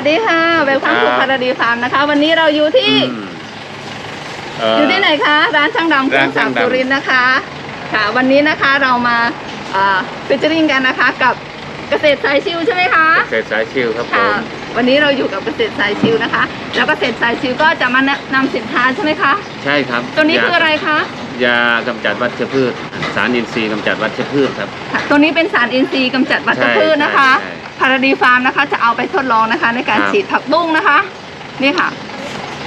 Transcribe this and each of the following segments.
วัสดีค่ะ เวลคัมครัทูบพาราดีฟาร์มนะคะ วันนี้เราอยู่ที่อืมเอยู่ที่ไหนคะ ร้านช่างดำเครื่องร้านสัช่ากงดำสุรินทร์นะคะ ค่ะ วันนี้นะคะเรามาฟิชเจอริงกันนะคะ กับเกษตรสายชิวใช่ไหมคะเศษสายชิวครับผค่ะมวันนี้เราอยู่กับเกษตรสายชิวนะคะ แล้วเกษตรสายชิวก็จะมาแนะนำสินค้าใช่ไหมคะใช่ครับ ตัวนี้คืออะไรคะยากำจัดวัชพืช สารอินทรีย์กำจัดวัชพืชครับค่ะตัวนี้เป็นสารอินทรีย์กำจัดวัชพืชนะคะใช่ใช่ พาราดีฟาร์มนะคะ จะเอาไปทดลองนะคะ ในการครับ ฉีดผักบุ้งนะคะ นี่ค่ะ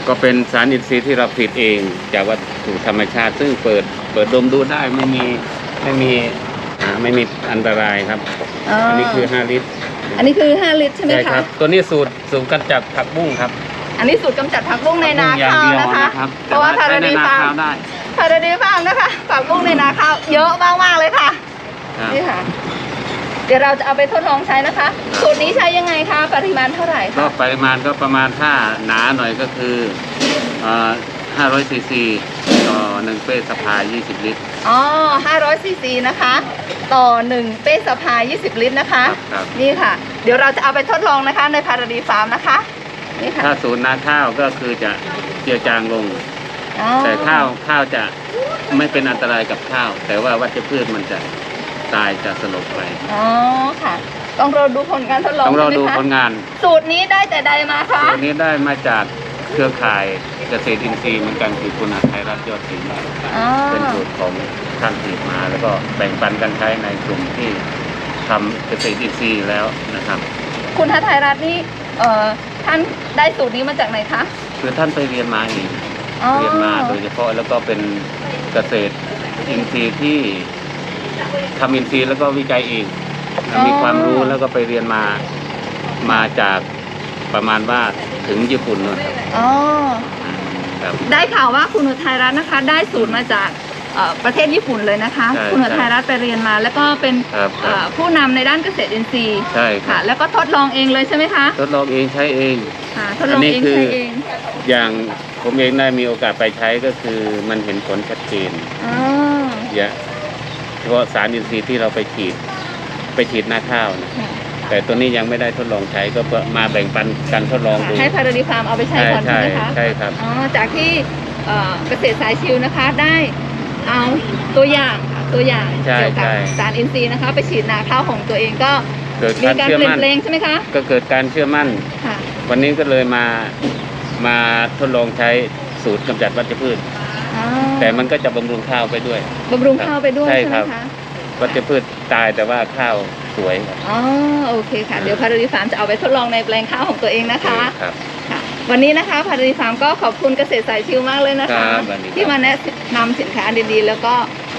ก็เป็นสารอินทรีย์ที่เราผลิตเอง จากวัตถุธรรมชาติ ซึ่งเปิดเปิดดมดูได้ไม่มีไม่มีอ่าไม่มีอันตรายครับ อ๋ออั อันนี้คือ 5 ลิตรอันนี้คือ 5 ลิตรใช่ไหมใช่คคะรับ ตัวนี้สูตรสูตรกำจัดผักบุ้งครับอันนี้สูตรกำจัดผักบุ้งในนาอย่งข้าวเดียวนะคะ รับเพราะว่าแต่พาราใช้ดีในนาฟาร์ข้ามวได้พาราดีฟาร์มนะคะผักบุ้งในนาข้าวเยอะมากๆเลยค่ะ ครับ นี่ค่ะเดี๋ยวเราจะเอาไปทดลองใช้นะคะสูตรนี้ใช้ยังไงคะปริมาณเท่าไหร่ก็คะปริมาณก็ประมาณถ้าหนาหน่อยก็คือเอ่อ500ซีซีต่อหนึ่งเป้สภา 20 ลิตร อ๋อ500ซีซีนะคะ ต่อ1เป้สะพาย20 ลิตรนะคะครับครับนี่ค่ะ เดี๋ยวเราจะเอาไปทดลองนะคะในพาราดีฟาร์มนะคะนี่ค่ะถ้าศูนย์นาข้าวก็คือจะเจือจางลงอ๋อแต่ข้าวข้าวจะไม่เป็นอันตรายกับข้าว แต่ว่าวัชพืชมันจะ ตายจะสลบไป อ๋อค่ะ ต้องรอดูผลการทดลองต้องรอใช่ดูไหมคะผลงานสูตรนี้ได้แต่ใดมาคะตัวนี้ได้มาจากเครือข่ายเกษตรอินทรีย์เหมือนกันคือคุณอาไทยรัฐยอดศรีอ๋อเป็นสูตรของท่านผลิตมาแล้วก็แบ่งปันกันใช้ในกลุ่มที่ทำเกษตรอินทรีย์แล้วนะครับ คุณทัทไทยรัฐนี่เอ่อท่านได้สูตรนี้มาจากไหนคะคือท่านไปเรียนมาเอง อ๋อเรียนมาโดยเฉพาะแล้วก็เป็นเกษตรอินทรีย์ที่ ทำอินทรีย์แล้วก็วิจัยเองมีความรู้แล้วก็ไปเรียนมามาจากประมาณว่าถึงญี่ปุ่นนู่นครับอ๋อ ครับ ได้ข่าวว่าคุณอุทัยรัตน์นะคะ ได้สูตรมาจากเอ่อประเทศญี่ปุ่นเลยนะคะ ใช่คุณอุทัยรัตน์ไปเรียนมา แล้วก็เป็นครับคเอ่รัอบผู้นำในด้านเกษตรอินทรีย์ใช่ครัค่ะ บแล้วก็ทดลองเองเลยใช่ไหมคะทดลองเองใช้เอง ค่ะทดลองอันนี้เองคือ ใช้เองอย่างผมเองได้มีโอกาสไปใช้ก็คือมันเห็นผลชัดเจนอ๋อ อย่าง เฉพาะสารอินทรีย์ที่เราไปฉีดไปฉีดหน้าข้าวนะค่ะแต่ตัวนี้ยังไม่ได้ทดลองใช้ก็เพื่อมาแบ่งปันกันทดลองดูให้พาราดีฟาร์มเอาไปใช้ใช่ก่อนใช่ใช่ไหมคะใช่ครับอ๋อจากที่เอ่อเกษตรสายชิวนะคะได้เอาตัวอย่างค่ะตัวอย่างใช่เกี่ยวกับใช่สารอินทรีย์นะคะ ไปฉีดนาข้าวของตัวเองก็เกิดมีการการเชื่อเปลี่ยนมั่นแปลงใช่ไหมคะก็เกิดการเชื่อมั่นค่ะวันนี้ก็เลยมามาทดลองใช้สูตรกำจัดวัชพืชอ๋อ แต่มันก็จะบำรุงข้าวไปด้วย บำรุงข้าวไปด้วยใช่ใช่ไหคมรับ คะวัชพืชตายแต่ว่าข้าวสวยครับอ๋อโอเคค่ะ เดี๋ยวพาราดีฟาร์มจะเอาไปทดลองในแปลงข้าวของตัวเองนะคะ ครับ ค่ะวันนี้นะคะพาราดีฟาร์มก็ขอบคุณเกษตรสายชิวมากเลยนะคคะรับสวัสดีครับ ที่มาแนะนำสินค้าดีๆ แล้วก็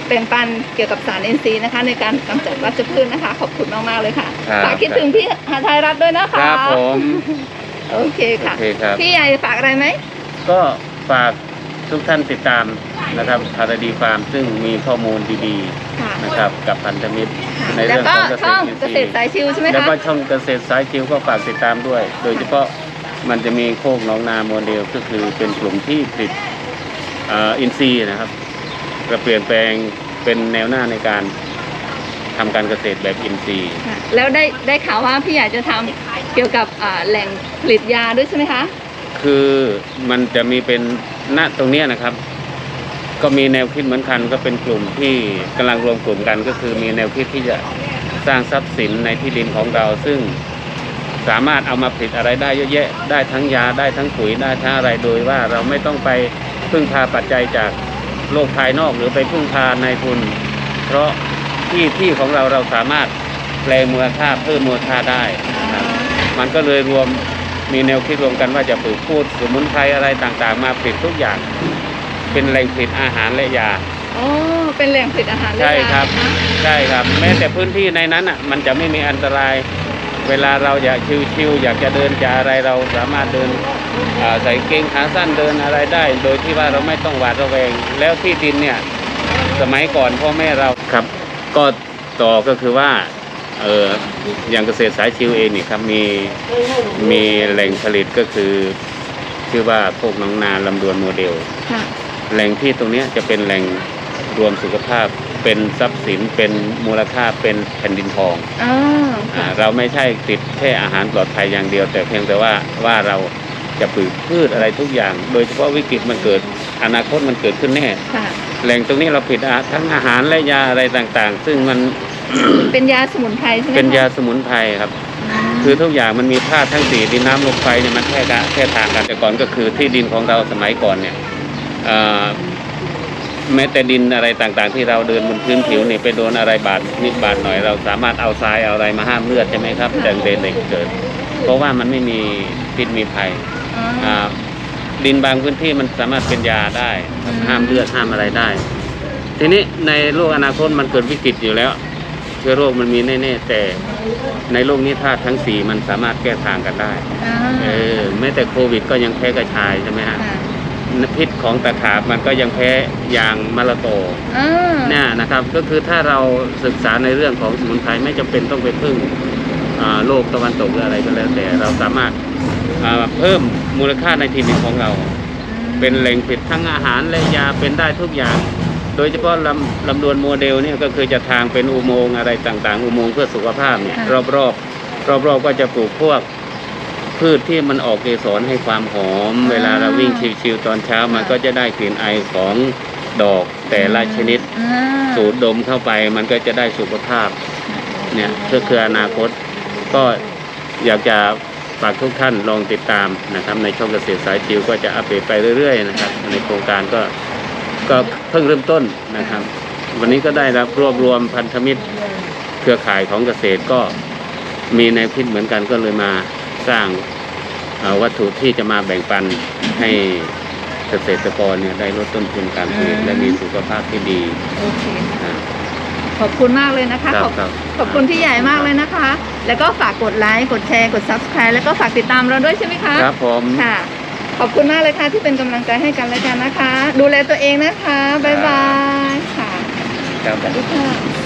แบ่งปันเกี่ยวกับสารอินทรีย์นะคะ ในการกำจัดวัชพืชนะคะ ขอบคุณมากๆเลยค่ะครับฝากคิดถึงพี่หาไทยรัฐด้วยนะคะครับผมโอเคโอค่ะเคครับ พี่ใหญ่ฝากอะไรไหมก็ฝากทุกท่านติดตาม นะครับพาราดีฟาร์มซึ่งมีข้อมูลดีค่ะๆนะครับกับพันธมิตรค่ะในแล้วเรื่องก็ของเกษช่ตองรอินทเกษรีตรย์สายชิวใช่ไหมแล้วคะ ก็ช่องเกษตรสายคิวก็ฝากติดตามด้วย โดยเฉพาะมันจะมีโคกหนองนาโมเดลก็คือเป็นกลุ่มที่ผลิตเอ่ออินทรีย์นะครับก็เปลี่ยนแปลงเป็นแนวหน้าในการทำการเกษตรแบบอินทรีย์ ค่ะแล้วได้ได้ข่าวว่าพี่ใหญ่จะทำเกี่ยวกับอ่าแหล่งผลิตยาด้วยใช่ไหมคะ คือมันจะมีเป็นณตรงเนี้ยนะครับ ก็มีแนวคิดเหมือนกันก็เป็นกลุ่มที่กำลังรวมกลุ่มกันก็คือมีแนวคิดที่จะสร้างทรัพย์สินในที่ดินของเรา ซึ่งสามารถเอามาผลิตอะไรได้เยอะแยะ ได้ทั้งยาได้ทั้งปุ๋ยได้ทั้งอะไรโดยว่าเราไม่ต้องไปพึ่งพาปัจจัยจากโลกภายนอกหรือไปพึ่งพานายทุน เพราะที่ที่ของเราเราสามารถแปลมูลค่าเพิ่มมูลค่าได้นะครับมันก็เลยรวมมีแนวคิดรวมกันว่าจะปลูกพืชสมุนไพรอะไรต่างๆ มาผลิตทุกอย่าง เป็นแหล่งผลิตอาหารและยา อ๋อ เป็นแหล่งผลิตอาหารและใช่ยาครับนะะใช่ครับ แม้แต่พื้นที่ในนั้นอะ มันจะไม่มีอันตราย เวลาเราอยากชิวๆอยากจะเดินจะอะไรเราสามารถเดินอ่าใส่เกงขาสั้นเดินอะไรได้ โดยที่ว่าเราไม่ต้องหวาดระแวง แล้วที่ดินเนี่ย สมัยก่อนพ่อแม่เราครับ ก็ต่อก็คือว่าเอออย่างเกษตรสายชิวเองนี่ครับมีมีแหล่งผลิตก็คือชื่อว่าโคกหนองนาลำดวนโมเดลค่ะ แหล่งที่ตรงเนี้ยจะเป็นแหล่งรวมสุขภาพเป็นทรัพย์สินเป็นมูลค่าเป็นแผ่นดินทองอ๋ออ่าค่ะเราไม่ใช่ติดแค่อาหารปลอดภัยอย่างเดียว แต่เพียงแต่ว่าว่าเราจะปลูกพืชอะไรทุกอย่าง โดยเฉพาะวิกฤตมันเกิดอนาคตมันเกิดขึ้นแน่ค่ะแหล่งตรงนี้เราผิดอาทั้งอาหารและยาอะไรต่างๆ ซึ่งมันเป็นยาสมุนไพรใช่ไหมคะเป็นยาสมุนไพรครับ คือทุกอย่างมันมีธาตุทั้งสี่ดินน้ำลมไฟเนี่ยมันแค่กะแค่ทางกันแต่ก่อนก็คือที่ดินของเราสมัยก่อนเนี่ยเอ่อ แม้แต่ดินอะไรต่างๆ ที่เราเดินบนพื้นผิวเนี่ยไปโดนอะไรบาดนิดบาดหน่อยเราสามารถเอาทรายเอาอะไรมาห้ามเลือดใช่ไหมครับแต่เด็กเกิด เพราะว่ามันไม่มีพิษมีภัยอ๋ออ่าดินบางพื้นที่มันสามารถเป็นยาได้ครับอืมห้ามเลือดห้ามอะไรได้ ทีนี้ในโลกอนาคตมันเกิดวิกฤตอยู่แล้วเชื้อโรคมันมีแน่ๆแต่ในโลกนี้ธาตุทั้งสี่มันสามารถแก้ทางกันได้อ่าเออแม้แต่โควิดก็ยังแพ้กระชายใช่ไหมฮะค่ะ พิษของตะขาบมันก็ยังแพ้ยางมะละโตอ่าเนี่ยนะครับก็คือถ้าเราศึกษาในเรื่องของสมุนไพรไม่จำเป็นต้องไปพึ่งอ่าโลกตะวันตกหรืออะไรก็แล้วแต่เราสามารถอ่าเพิ่มมูลค่าในถิ่นดินของเรา เป็นแหล่งผลิตทั้งอาหารและยาเป็นได้ทุกอย่าง โดยเฉพาะลำลำดวนโมเดลเนี่ยก็คือจะทางเป็นอุโมงค์อะไรต่างๆ อุโมงค์เพื่อสุขภาพเนี่ยค่ะ รอบๆรอบๆก็จะปลูกพวก พืชที่มันออกเกสรให้ความหอม เวลาเราวิ่งชิวๆตอนเช้ามันก็จะได้กลิ่นไอของดอกแต่ละชนิดอ่าสูดดมเข้าไปมันก็จะได้สุขภาพเนี่ยเพื่อคืออนาคต ก็อยากจะฝากทุกท่านลองติดตามนะครับ ในช่องเกษตรสายจิวก็จะอัปเดตไปเรื่อย ๆ นะครับ ในโครงการก็ก็เพิ่งเริ่มต้นนะครับ วันนี้ก็ได้รับรวบรวมพันธมิตรเครือข่ายของเกษตรก็มีแนวคิดเหมือนกันก็เลยมา สร้างเอ่อวัตถุที่จะมาแบ่งปันให้เกษตรกรเนี่ยได้ลดต้นทุนการผลิตและมีสุขภาพที่ดีโอเคนะขอบคุณมากเลยนะคะครับขอบครับ ขอบคุณพี่ใหญ่มากเลยนะคะ แล้วก็ฝากกดไลค์กดแชร์กด subscribe แล้วก็ฝากติดตามเราด้วยใช่ไหมคะ ครับผม ค่ะ ขอบคุณมากเลยค่ะที่เป็นกำลังใจให้กันและกันนะคะ ดูแลตัวเองนะคะ บ๊ายบาย ค่ะ ครับ สวัสดีค่ะ